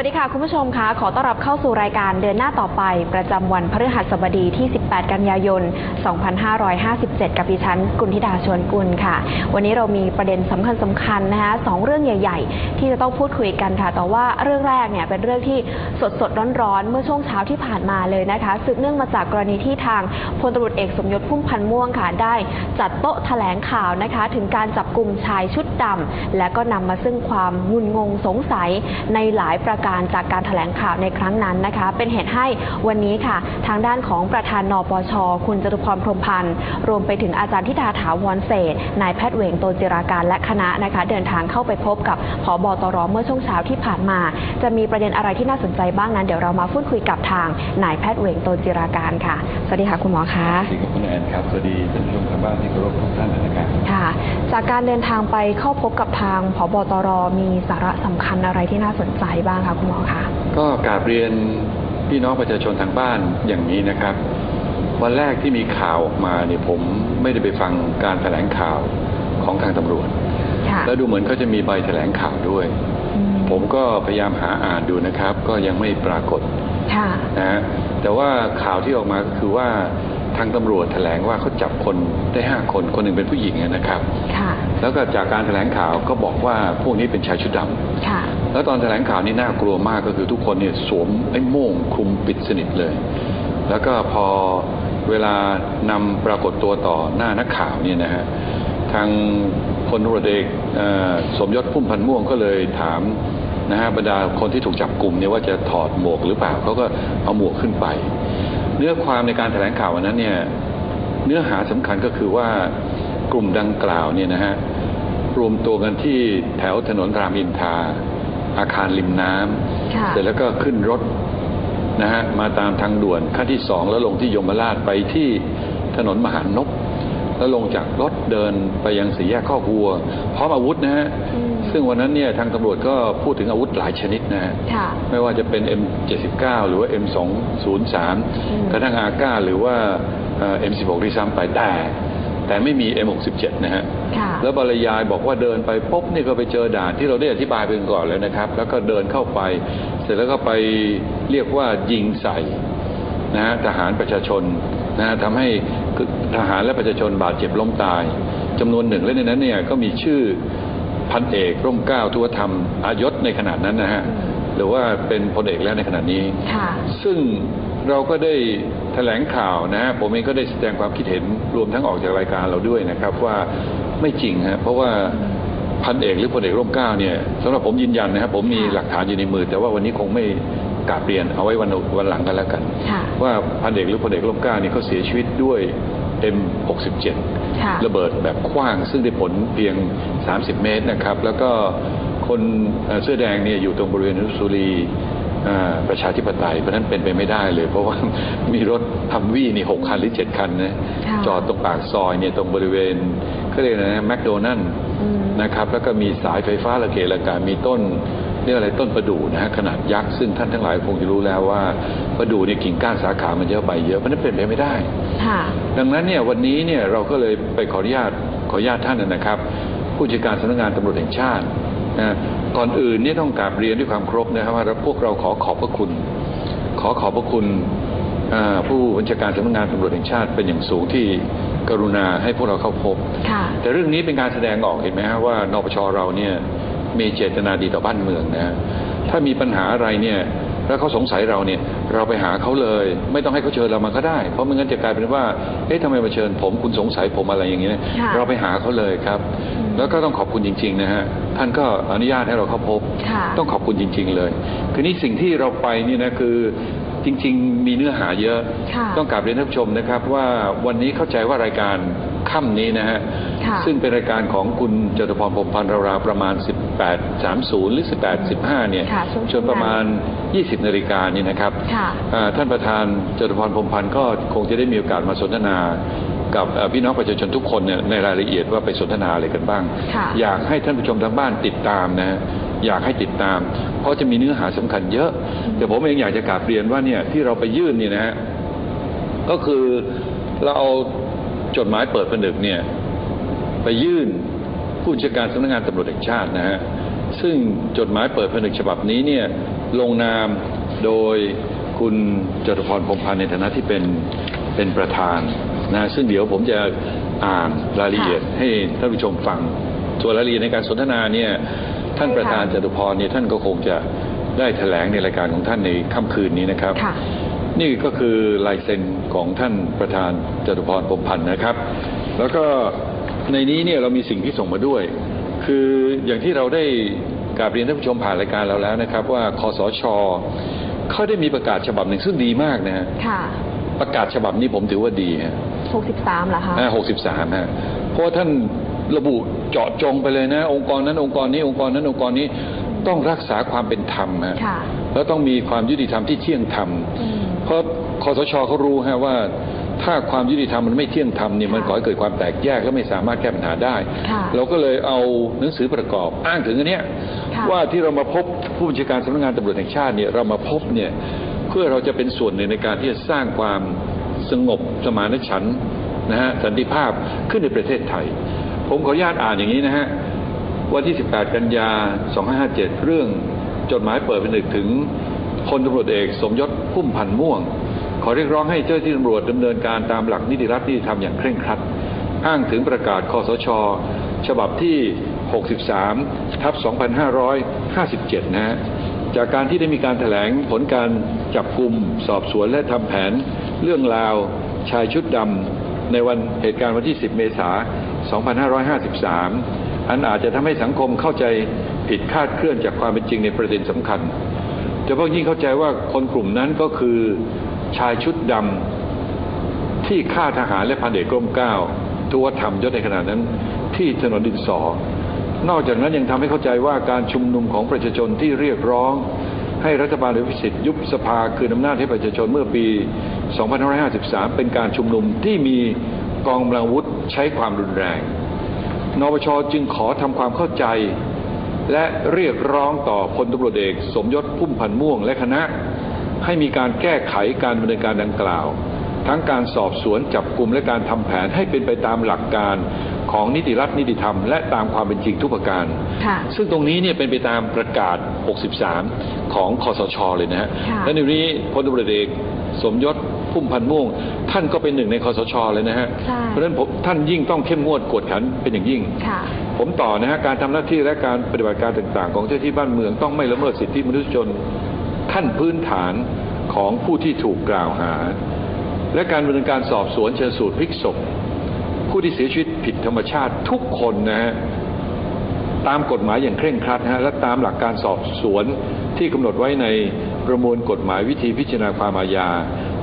สวัสดีค่ะ คุณผู้ชมคะขอต้อนรับเข้าสู่รายการเดินหน้าต่อไป ประจำวันพฤหัสบดีที่ 18 กันยายน 2557 กับดิฉัน กุลธิดาชวนกุลค่ะ วันนี้เรามีประเด็นสำคัญสำคัญๆนะคะสองเรื่องใหญ่ ๆ ที่จะต้องพูดคุยกันค่ะ แต่ว่าเรื่องแรกเนี่ยเป็นเรื่องที่สดสดๆร้อนๆ เมื่อช่วงเช้าที่ผ่านมาเลยนะคะสืบเนื่องมาจากกรณีที่ทางพลตำรวจเอกสมยศพุ่มพันธ์ม่วงค่ะ ได้จัดโต๊ะแถลงข่าวนะคะ ถึงการจับกลุ่มชายชุดดำและก็นำมาซึ่งความงุนงงสงสัยในหลายประการจากการแถลงข่าวในครั้งนั้นนะคะ เป็นเหตุให้วันนี้ค่ะ ทางด้านของประธานนปช คุณจตุพรพรหมพันธ์ รวมไปถึงอาจารย์ทิดาถาวรเศรษฐ์นายแพทย์เหวงโตจิราการและคณะนะคะ เดินทางเข้าไปพบกับผบตรเมื่อช่วงเช้าที่ผ่านมา จะมีประเด็นอะไรที่น่าสนใจบ้างนั้น เดี๋ยวเรามาพูดคุยกับทางนายแพทย์เหวงโตจิราการค่ะ สวัสดีค่ะคุณหมอคะสวัสดีครับคุณแอนครับสวัสดีท่านผู้ชมทางบ้านที่เคารพทุกท่านนะครับค่ะ จากการเดินทางไปเข้าพบกับทางผบตรมีสาระสำคัญอะไรที่น่าสนใจบ้างคะคุณหมอคะก็กราบเรียนพี่น้องประชาชนทางบ้านอย่างนี้นะครับ วันแรกที่มีข่าวออกมาเนี่ยผมไม่ได้ไปฟังการแถลงข่าวของทางตำรวจค่ะแล้วดูเหมือนเขาจะมีใบแถลงข่าวด้วยอืมผมก็พยายามหาอ่านดูนะครับ ก็ยังไม่ปรากฏค่ะนะฮะแต่ว่าข่าวที่ออกมาก็คือว่าทางตำรวจแถลงว่าเขาจับคนได้ห้าคนคนหนึ่งเป็นผู้หญิงนะครับค่ะแล้วก็จากการแถลงข่าวก็บอกว่าพวกนี้เป็นชายชุดดำค่ะ แล้วตอนแถลงข่าวนี่น่ากลัวมากก็คือทุกคนเนี่ยสวมไอ้โม่งคลุมปิดสนิทเลย แล้วก็พอเวลานำปรากฏตัวต่อหน้านักข่าวเนี่ยนะฮะทางพลตรวจเอกเอ่อสมยศพุ่มพันม่วงก็เลยถามนะฮะบรรดาคนที่ถูกจับกลุ่มเนี่ยว่าจะถอดหมวกหรือเปล่าเขาก็เอาหมวกขึ้นไป เนื้อความในการแถลงข่าววันนั้นเนี่ยเนื้อหาสำคัญก็คือว่ากลุ่มดังกล่าวเนี่ยนะฮะรวมตัวกันที่แถวถนนรามอินทรา อาคารริมน้ำค่ะเสร็จแล้วก็ขึ้นรถนะฮะมาตามทางด่วนขั้นที่สองแล้วลงที่ยมราชไปที่ถนนมหานพแล้วลงจากรถเดินไปยังสี่แยกข้อกวัว พร้อมอาวุธนะฮะอืมซึ่งวันนั้นเนี่ยทางตำรวจก็พูดถึงอาวุธหลายชนิดนะฮะค่ะไม่ว่าจะเป็น M79 หรือว่า M203 มกระทั่งอาก้าหรือว่าเอ่อ M16 ที่ซ้ำไปแต่แต่ไม่มี M67 นะฮะค่ะ แล้วบรรยายบอกว่าเดินไปปุ๊บนี่ก็ไปเจอด่านที่เราได้อธิบายไปก่อนแล้วนะครับ แล้วก็เดินเข้าไป เสร็จแล้วก็ไปเรียกว่ายิงใส่นะฮะทหารประชาชนนะฮะทำให้ทหารและประชาชนบาดเจ็บล้มตายจำนวนหนึ่งและในนั้นเนี่ยก็มีชื่อพันเอกร่มเกล้าทุวธรรมอายศในขนาดนั้นนะฮะอืมหรือว่าเป็นพลเอกแล้วในขณะนี้ค่ะซึ่งเราก็ได้แถลงข่าวนะฮะผมเองก็ได้แสดงความคิดเห็นรวมทั้งออกจากรายการเราด้วยนะครับว่า ไม่จริงฮะเพราะว่าพันเอกหรือพลเอกร่มเกล้าเนี่ยสำหรับผมยืนยันนะครับผมมีค่ะหลักฐานอยู่ในมือ แต่ว่าวันนี้คงไม่กราบเรียนเอาไว้วันวันหลังกันแล้วกันค่ะว่าพันเอกหรือพลเอกร่มเกล้านี่เขาเสียชีวิตด้วย M67 ค่ะระเบิดแบบขว้างซึ่งได้ผลเพียง 30 เมตรนะครับ แล้วก็คนเอ่อเสื้อแดงเนี่ยอยู่ตรงบริเวณอนุสาวรีย์อ่าประชาธิปไตยเพราะฉะนั้นเป็นไปไม่ได้เลย เพราะว่ามีรถทัมวี่นี่หกคันหรือเจ็ดคันนะค่ะจอดตรงปากซอยเนี่ยตรงบริเวณเขาเรียกอะไรนะแมคโดนัลอืมนะครับแล้วก็มีสายไฟฟ้าระเกะระกามีต้นเรียกอะไรต้นประดู่นะฮะขนาดยักษ์ซึ่งท่านทั้งหลายคงจะรู้แล้วว่าประดู่เนี่ยกิ่งก้านสาขามันเยอะใบเยอะเพราะฉะนั้นเป็นไปไม่ได้ค่ะดังนั้นเนี่ยวันนี้เนี่ยเราก็เลยไปขออนุญาตขออนุญาตท่านนะครับ ผู้จัดการสำนักงานตำรวจแห่งชาตินะก่อนอื่นเนี่ยต้องกราบเรียนด้วยความเคารพนะครับว่าพวกเราขอขอบพระคุณ ขอขอบพระคุณอ่าผู้บัญชาการสำนักงานตำรวจแห่งชาติเป็นอย่างสูงที่ กรุณาให้พวกเราเข้าพบค่ะแต่เรื่องนี้เป็นการแสดงออกเห็นไหมฮะว่านปชเราเนี่ยมีเจตนาดีต่อบ้านเมืองนะฮะถ้ามีปัญหาอะไรเนี่ยแล้วเขาสงสัยเราเนี่ยเราไปหาเขาเลย ไม่ต้องให้เขาเชิญเรามาก็ได้ เพราะไม่งั้นจะกลายเป็นว่าเอ๊ะทำไมมาเชิญผมคุณสงสัยผมอะไรอย่างเงี้ยค่ะเราไปหาเขาเลยครับ แล้วก็ต้องขอบคุณจริง ๆ นะฮะท่านก็อนุญาตให้เราเข้าพบค่ะต้องขอบคุณจริง ๆ เลย คือนี่สิ่งที่เราไปนี่นะคือ จริง ๆ มีเนื้อหาเยอะค่ะต้องกลับเรียนท่านผู้ชมนะครับ ว่าวันนี้เข้าใจว่ารายการค่ำนี้นะฮะค่ะซึ่งเป็นรายการของคุณจตุพรพรหมพันธ์ราวๆประมาณ 18.30 หรือ 18.15 เนี่ยค่ะช่วงจนประมาณ 20 นาฬิกานี่นะครับค่ะอ่าท่านประธานจตุพรพรหมพันธ์ก็คงจะได้มีโอกาสมาสนทนากับเอ่อพี่น้องประชาชนทุกคนเนี่ยในรายละเอียดว่าไปสนทนาอะไรกันบ้างค่ะอยากให้ท่านผู้ชมทางบ้านติดตามนะฮะ อยากให้ติดตาม เพราะจะมีเนื้อหาสำคัญเยอะ แต่ผมเองอยากจะกราบเรียนว่าเนี่ยที่เราไปยื่นนี่นะฮะก็คือเราเอาจดหมายเปิดผนึกเนี่ยไปยื่นผู้บัญชาการสำนักงานตำรวจแห่งชาตินะฮะซึ่งจดหมายเปิดผนึกฉบับนี้เนี่ยลงนามโดยคุณจตุพรพรหมพันธ์ในฐานะที่เป็นเป็นประธานนะซึ่งเดี๋ยวผมจะอ่านรายละเอียดค่ะให้ท่านผู้ชมฟังส่วนรายละเอียดในการสนทนาเนี่ย ท่านใช่ค่ะประธานจตุพรเนี่ยท่านก็คงจะได้แถลงในรายการของท่านในค่ำคืนนี้นะครับค่ะนี่ก็คือลายเซ็นของท่านประธานจตุพรพรหมพันธ์นะครับ แล้วก็ในนี้เนี่ยเรามีสิ่งที่ส่งมาด้วย คืออย่างที่เราได้กราบเรียนท่านผู้ชมผ่านรายการเราแล้วนะครับ ว่าคอสชเขาได้มีประกาศฉบับหนึ่งซึ่งดีมากนะฮะค่ะประกาศฉบับนี้ผมถือว่าดีฮะ63เหรอคะหกสิบสามฮะเพราะว่าท่าน ระบุเจาะจงไปเลยนะ องค์กรนั้นองค์กรนี้องค์กรนั้นองค์กรนี้ต้องรักษาความเป็นธรรมฮะค่ะแล้วต้องมีความยุติธรรมที่เที่ยงธรรมอืมเพราะคอสชเขารู้ฮะว่าถ้าความยุติธรรมมันไม่เที่ยงธรรมเนี่ยมันค่ะก่อให้เกิดความแตกแยกและไม่สามารถแก้ปัญหาได้ค่ะเราก็เลยเอาหนังสือประกอบอ้างถึงอันเนี้ยค่ะว่าที่เรามาพบผู้บัญชาการสำนักงานตำรวจแห่งชาติเนี่ยเรามาพบเนี่ยเพื่อเราจะเป็นส่วนหนึ่งในการที่จะสร้างความสงบสมานฉันท์นะฮะสันติภาพขึ้นในประเทศไทย ผมขออนุญาตอ่านอย่างนี้นะฮะ วันที่ 18 กันยา 2557 เรื่องจดหมายเปิดผนึกถึงพลตำรวจเอกสมยศพุ่มพันธ์ม่วง ขอเรียกร้องให้เจ้าที่ตำรวจดำเนินการตามหลักนิติรัฐนิติธรรมอย่างเคร่งครัด อ้างถึงประกาศคอสช ฉบับที่ 63 ทับ 2557 นะฮะจากการที่ได้มีการถแถลงผลการจับกลุ่มสอบสวนและทำแผน เรื่องราว ชายชุดดำ ในวันเหตุการณ์วันที่ 10 เมษายน 2553 อันอาจจะทำให้สังคมเข้าใจผิดคาดเคลื่อนจากความเป็นจริงในประเด็นสำคัญโดยเฉพาะยิ่งเข้าใจว่าคนกลุ่มนั้นก็คือชายชุดดำที่ฆ่าทหารและพันเอกกรมเก้าทุวธรรมยศในขณะนั้นที่ถนนดินสอ นอกจากนั้นยังทำให้เข้าใจว่าการชุมนุมของประชาชนที่เรียกร้อง ให้รัฐบาลหรือพิสิทธิ์ยุบสภาคืนอำนาจให้ประชาชนเมื่อปี 2553 เป็นการชุมนุมที่มีกองกำลังวุธใช้ความรุนแรง นปชจึงขอทำความเข้าใจ และเรียกร้องต่อพลตำรวจเอกสมยศพุ่มพันธ์ม่วงและคณะ ให้มีการแก้ไขการดำเนินการดังกล่าว ทั้งการสอบสวนจับกลุ่มและการทำแผนให้เป็นไปตามหลักการ ของนิติรัฐนิติธรรม และตามความเป็นจริงทุกประการค่ะซึ่งตรงนี้เนี่ยเป็นไปตามประกาศ 63 ของคอสชเลยนะฮะค่ะและในนี้พลตำรวจเอกสมยศพุ่มพันธ์ม่วง ท่านก็เป็นหนึ่งในคอสชเลยนะฮะใช่เพราะฉะนั้นผมท่านยิ่งต้องเข้มงวดกวดขันเป็นอย่างยิ่งค่ะผมต่อนะฮะการทำหน้าที่และการปฏิบัติการต่างๆ ของเจ้าหน้าที่บ้านเมืองต้องไม่ละเมิดสิทธิมนุษยชนขั้นพื้นฐานของผู้ที่ถูกกล่าวหา และการดำเนินการสอบสวนเชิญสูตรพลิกศพ ผู้ที่เสียชีวิตผิดธรรมชาติทุกคนนะฮะตามกฎหมายอย่างเคร่งครัดนะฮะและตามหลักการสอบสวนที่กำหนดไว้ในประมวลกฎหมายวิธีพิจารณาความอาญา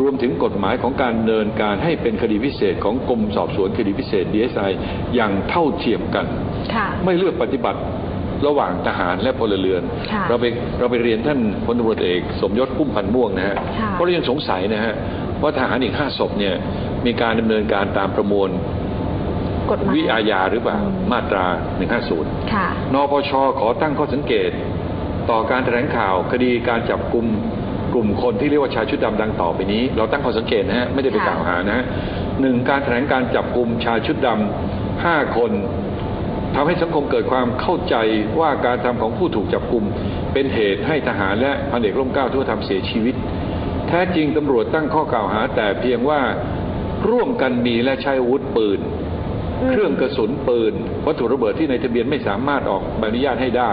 รวมถึงกฎหมายของการดำเนินการให้เป็นคดีพิเศษของกรมสอบสวนคดีพิเศษ DSI อย่างเท่าเทียมกันค่ะไม่เลือกปฏิบัติระหว่างทหารและพลเรือนค่ะเราไปเราไปเรียนท่านพลตำรวจเอก สมยศพุ่มพันธ์ม่วงนะฮะค่ะเพราะเรายังสงสัยนะฮะว่าทหารอีกห้าศพเนี่ยมีการดำเนินการตามประมวล กฎหมายวิอาญาหรือเปล่าอืมมาตรา 150ค่ะนปชขอตั้งข้อสังเกต ต่อการแถลงข่าวคดีการจับกลุ่มกลุ่มคนที่เรียกว่าชายชุดดำดังต่อไปนี้ เราตั้งข้อสังเกตนะฮะไม่ได้ไปค่ะกล่าวหานะฮะหนึ่งการแถลงการจับกลุ่มชายชุดดำห้าคนทำให้สังคมเกิดความเข้าใจว่าการทำของผู้ถูกจับกลุ่มเป็นเหตุให้ทหารและพันเอกร่มเกล้าทั่วทำเสียชีวิต แท้จริงตำรวจตั้งข้อกล่าวหาแต่เพียงว่าร่วมกันมีและใช้อาวุธปืนอืม เครื่องกระสุนปืน วัตถุระเบิดที่ในทะเบียนไม่สามารถออกใบอนุญาตให้ได้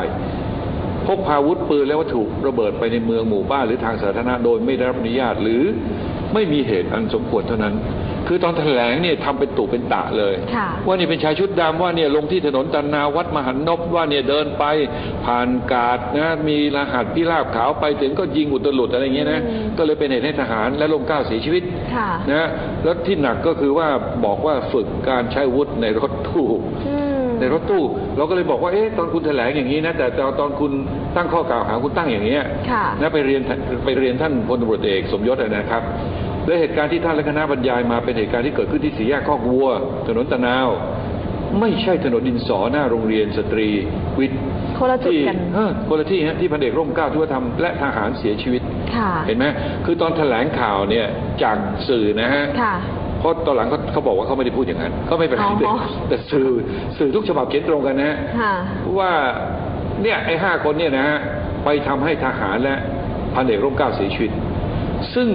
พกพาอาวุธปืนและวัตถุระเบิดไปในเมืองหมู่บ้านหรือทางสาธารณะโดยไม่ได้รับอนุญาตหรือไม่มีเหตุอันสมควรเท่านั้น คือตอนแถลงเนี่ยทำเป็นตุเป็นตะเลยค่ะว่านี่เป็นชายชุดดำว่าเนี่ยลงที่ถนนตันนาวัดมหันนบว่าเนี่ยเดินไปผ่านกาดนะมีรหัสพิราบขาวไปถึงก็ยิงอุตลุดอะไรอย่างเงี้ยนะอืมก็เลยเป็นเหตุให้ทหารและลมเกล้าเสียชีวิตค่ะนะแล้วที่หนักก็คือว่าบอกว่าฝึกการใช้อาวุธในรถตู้อืมในรถตู้เราก็เลยบอกว่าเอ๊ะตอนคุณแถลงอย่างนี้นะแต่ตอนคุณตั้งข้อกล่าวหาคุณตั้งอย่างเนี้ยค่ะนะไปเรียนไปเรียนท่านพลตำรวจเอกสมยศนะครับ และเหตุการณ์ที่ท่านและคณะบรรยายมาเป็นเหตุการณ์ที่เกิดขึ้นที่สี่แยกคอกวัว ถนนตะนาว ไม่ใช่ถนนดินสอหน้าโรงเรียนสตรี วิทย์คนละจุดที่กันเออคนละที่ฮะที่พันเอกร่มเกล้าทั่วธรรมและทหารเสียชีวิตค่ะเห็นไหมคือตอนแถลงข่าวเนี่ยจากสื่อนะฮะค่ะเพราะตอนหลังเขาเขาบอกว่าเขาไม่ได้พูดอย่างนั้นก็ไม่เป็นไรอ๋อแต่สื่อสื่อทุกฉบับเขียนตรงกันนะฮะค่ะว่าเนี่ยไอ้ห้าคนเนี่ยนะฮะไปทำให้ทหารและพันเอกร่มเกล้าเสียชีวิต ซึ่ง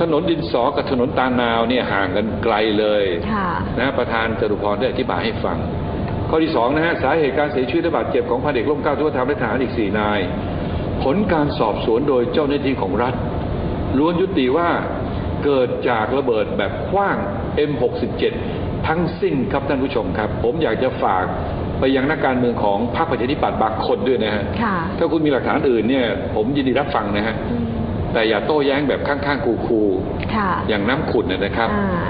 ถนนดินสอกับถนนตาลนาวเนี่ยห่างกันไกลเลยค่ะนะฮะประธานจตุพรได้อธิบายให้ฟัง ข้อที่สองนะฮะสาเหตุการเสียชีวิตและบาดเจ็บของพันเอกร่มเกล้าทุกธรรมและทหารอีกสี่นาย ผลการสอบสวนโดยเจ้าหน้าที่ของรัฐล้วนยุติว่าเกิดจากระเบิดแบบคว้าง M67 ทั้งสิ้นครับท่านผู้ชมครับ ผมอยากจะฝากไปยังนักการเมืองของพรรคประชาธิปัตย์บางคนด้วยนะฮะค่ะถ้าคุณมีหลักฐานอื่นเนี่ย ผมยินดีรับฟังนะฮะอืม แต่อย่าโต้แย้งแบบข้างๆคูลค่ะๆอย่างน้ำขุ่นนะนะครับอ่า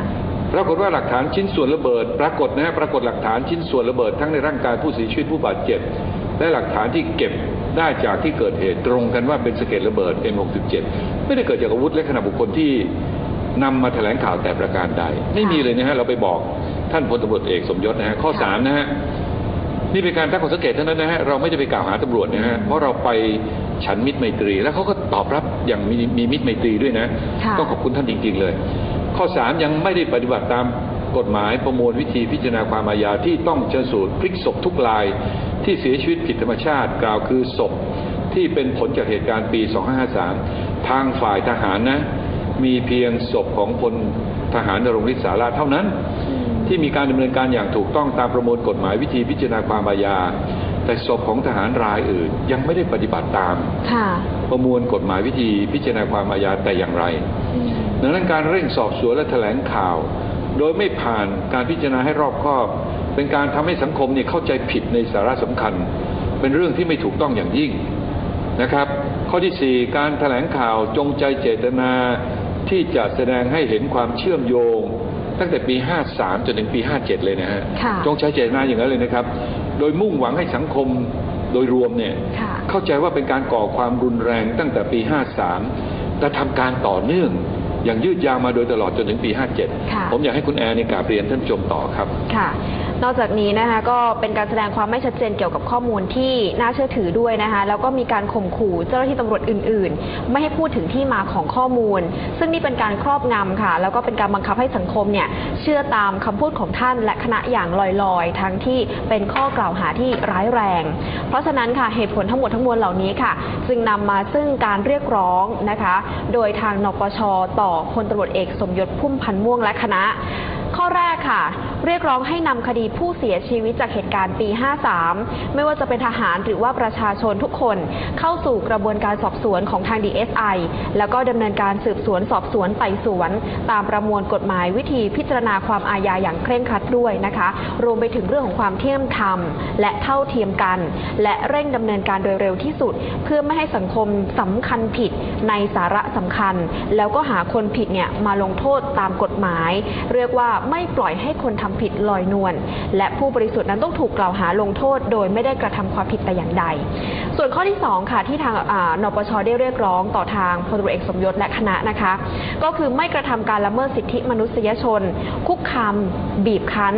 ปรากฏว่าหลักฐานชิ้นส่วนระเบิด ปรากฏนะฮะปรากฏหลักฐานชิ้นส่วนระเบิดทั้งในร่างกายผู้เสียชีวิตผู้บาดเจ็บ และหลักฐานที่เก็บได้จากที่เกิดเหตุตรงกันว่าเป็นสะเก็ดระเบิด M67 ไม่ได้เกิดจากอาวุธและขณะบุคคลที่นำมาแถลงข่าวแต่ประการใด ไม่มีเลยนะฮะเราไปบอกท่านพลตำรวจเอกสมยศนะฮะข้อค่ะสามนะฮะนี่เป็นการตั้งข้อสังเกตเท่านั้นนะฮะเราไม่ได้ไปกล่าวหาตำรวจนะฮะเพราะเราไปฉันมิตรไมตรี แล้วเขาก็ตอบรับ อย่างมีมีมิตรไมตรีด้วยนะค่ะต้องขอบคุณท่านจริง ๆ เลย ข้อ 3 ยังไม่ได้ปฏิบัติตามกฎหมายประมวลวิธีพิจารณาความอาญาที่ต้องเชิญสูตรพลิกศพทุกรายที่เสียชีวิตผิดธรรมชาติกล่าวคือศพที่เป็นผลจากเหตุการณ์ปี 2553 ทางฝ่ายทหารนะ มีเพียงศพของพลทหารนรงฤทธิ์สาราเท่านั้น ที่มีการดำเนินการอย่างถูกต้องตามประมวลกฎหมายวิธีพิจารณาความอาญา แต่ศพของทหารรายอื่นยังไม่ได้ปฏิบัติตามค่ะประมวลกฎหมายวิธีพิจารณาความอาญาแต่อย่างไรอืมดังนั้นการเร่งสอบสวนและแถลงข่าว โดยไม่ผ่านการพิจารณาให้รอบคอบ เป็นการทำให้สังคมเนี่ยเข้าใจผิดในสาระสำคัญ เป็นเรื่องที่ไม่ถูกต้องอย่างยิ่งนะครับ ข้อที่ 4 การแถลงข่าวจงใจเจตนาที่จะแสดงให้เห็นความเชื่อมโยงตั้งแต่ปี 53 จนถึงปี 57 เลยนะฮะค่ะจงใจเจตนาอย่างนั้นเลยนะครับ โดยมุ่งหวังให้สังคมโดยรวมเนี่ยค่ะเข้าใจว่าเป็นการก่อความรุนแรงตั้งแต่ปี 53 แต่ทำการต่อเนื่องอย่างยืดยาวมาโดยตลอดจนถึงปีค่ะ57 ผมอยากให้คุณแอร์ในยกราบเรียนท่านผู้ชมต่อครับ ค่ะ นอกจากนี้นะคะก็เป็นการแสดงความไม่ชัดเจนเกี่ยวกับข้อมูลที่น่าเชื่อถือด้วยนะคะแล้วก็มีการข่มขู่เจ้าหน้าที่ตำรวจอื่น ๆ ไม่ให้พูดถึงที่มาของข้อมูล ซึ่งนี่เป็นการครอบงำค่ะ แล้วก็เป็นการบังคับให้สังคมเนี่ยเชื่อตามคำพูดของท่านและคณะอย่างลอยๆ ทั้งที่เป็นข้อกล่าวหาที่ร้ายแรง เพราะฉะนั้นค่ะเหตุผลทั้งหมดทั้งมวลเหล่านี้ค่ะ จึงนำมาซึ่งการเรียกร้องนะคะ โดยทางนปชต่อพลตำรวจเอกสมยศพุ่มพันธ์ม่วงและคณะ ข้อแรกค่ะ เรียกร้องให้นำคดีผู้เสียชีวิตจากเหตุการณ์ปี 53 ไม่ว่าจะเป็นทหารหรือว่าประชาชนทุกคน เข้าสู่กระบวนการสอบสวนของทาง DSI แล้วก็ดำเนินการสืบสวนสอบสวนไต่สวน ตามประมวลกฎหมายวิธีพิจารณาความอาญาอย่างเคร่งครัดด้วยนะคะ รวมไปถึงเรื่องของความเที่ยงธรรม และเท่าเทียมกัน และเร่งดำเนินการโดยเร็วที่สุด เพื่อไม่ให้สังคมสำคัญผิดในสาระสำคัญ แล้วก็หาคนผิดเนี่ยมาลงโทษตามกฎหมาย เรียกว่าไม่ปล่อยให้คนทำผิดลอยนวลและผู้บริสุทธิ์นั้นต้องถูกกล่าวหาลงโทษ โดยไม่ได้กระทำความผิดแต่อย่างใด ส่วนข้อที่ 2 ค่ะที่ทางนปชได้เรียกร้องต่อทางพลตรเอกสมยศและคณะนะคะ ก็คือไม่กระทำการละเมิดสิทธิมนุษยชน คุกคามบีบคั้น